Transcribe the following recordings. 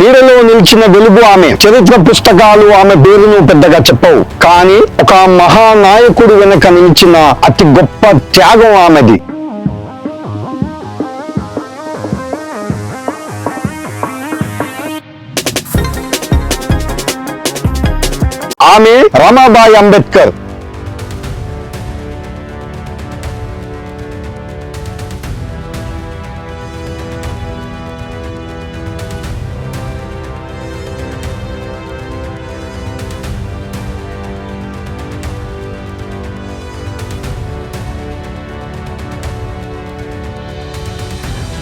నీడలో నిలిచిన వెలుగు ఆమె. చరిత్ర పుస్తకాలు ఆమె పేరును పెద్దగా చెప్పవు. కానీ ఒక మహానాయకుడు వెనక నిలిచిన అతి గొప్ప త్యాగం ఆమెది. ఆమె రమాబాయి అంబేద్కర్.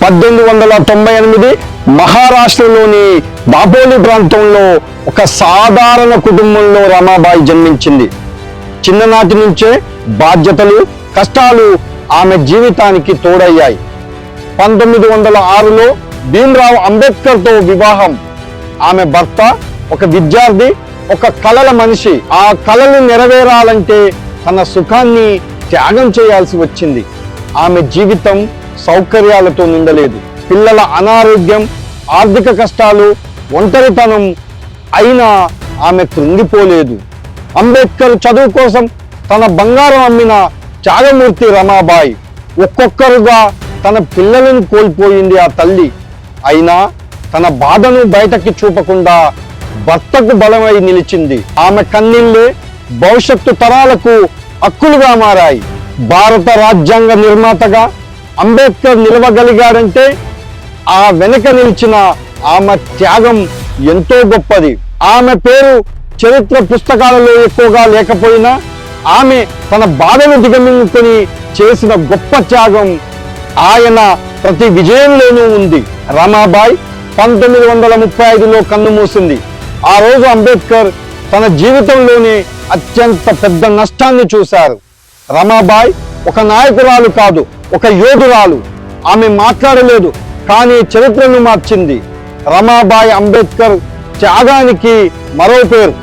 పద్దెనిమిది వందల తొంభై ఎనిమిది మహారాష్ట్రలోని దాపోలి ప్రాంతంలో ఒక సాధారణ కుటుంబంలో రమాబాయి జన్మించింది. చిన్ననాటి నుంచే బాధ్యతలు కష్టాలు ఆమె జీవితానికి తోడయ్యాయి. పంతొమ్మిది వందల ఆరులో భీమ్రావు అంబేద్కర్తో వివాహం. ఆమె భర్త ఒక విద్యార్థి ఒక కలల మనిషి. ఆ కలలు నెరవేరాలంటే తన సుఖాన్ని త్యాగం చేయాల్సి వచ్చింది. ఆమె జీవితం సౌకర్యాలతో నిండలేదు పిల్లల అనారోగ్యం ఆర్థిక కష్టాలు ఒంటరితనం అయినా ఆమె కృంగిపోలేదు. అంబేద్కర్ చదువు కోసం తన బంగారం అమ్మిన త్యాగమూర్తి రమాబాయి ఒక్కొక్కరుగా తన పిల్లలను కోల్పోయింది ఆ తల్లి. అయినా తన బాధను బయటకి చూపకుండా భర్తకు బలమై నిలిచింది. ఆమె కన్నీళ్ళే భవిష్యత్తు తరాలకు హక్కులుగా మారాయి. భారత రాజ్యాంగ నిర్మాతగా అంబేద్కర్ నిలవగలిగాడంటే ఆ వెనక నిలిచిన ఆమె త్యాగం ఎంతో గొప్పది. ఆమె పేరు చరిత్ర పుస్తకాలలో ఎక్కువగా లేకపోయినా ఆమె తన బాధను దిగమింగుకొని చేసిన గొప్ప త్యాగం ఆయన ప్రతి విజయంలోనూ ఉంది. రమాబాయ్ పంతొమ్మిది వందల ముప్పై ఐదులో కన్నుమూసింది. ఆ రోజు అంబేద్కర్ తన జీవితంలోనే అత్యంత పెద్ద నష్టాన్ని చూశారు. రమాబాయ్ ఒక నాయకురాలు కాదు ఒక యోధురాలు. ఆమె మాట్లాడలేదు కానీ చరిత్రను మార్చింది. రమాబాయ్ అంబేద్కర్ త్యాగానికి మరో పేరు.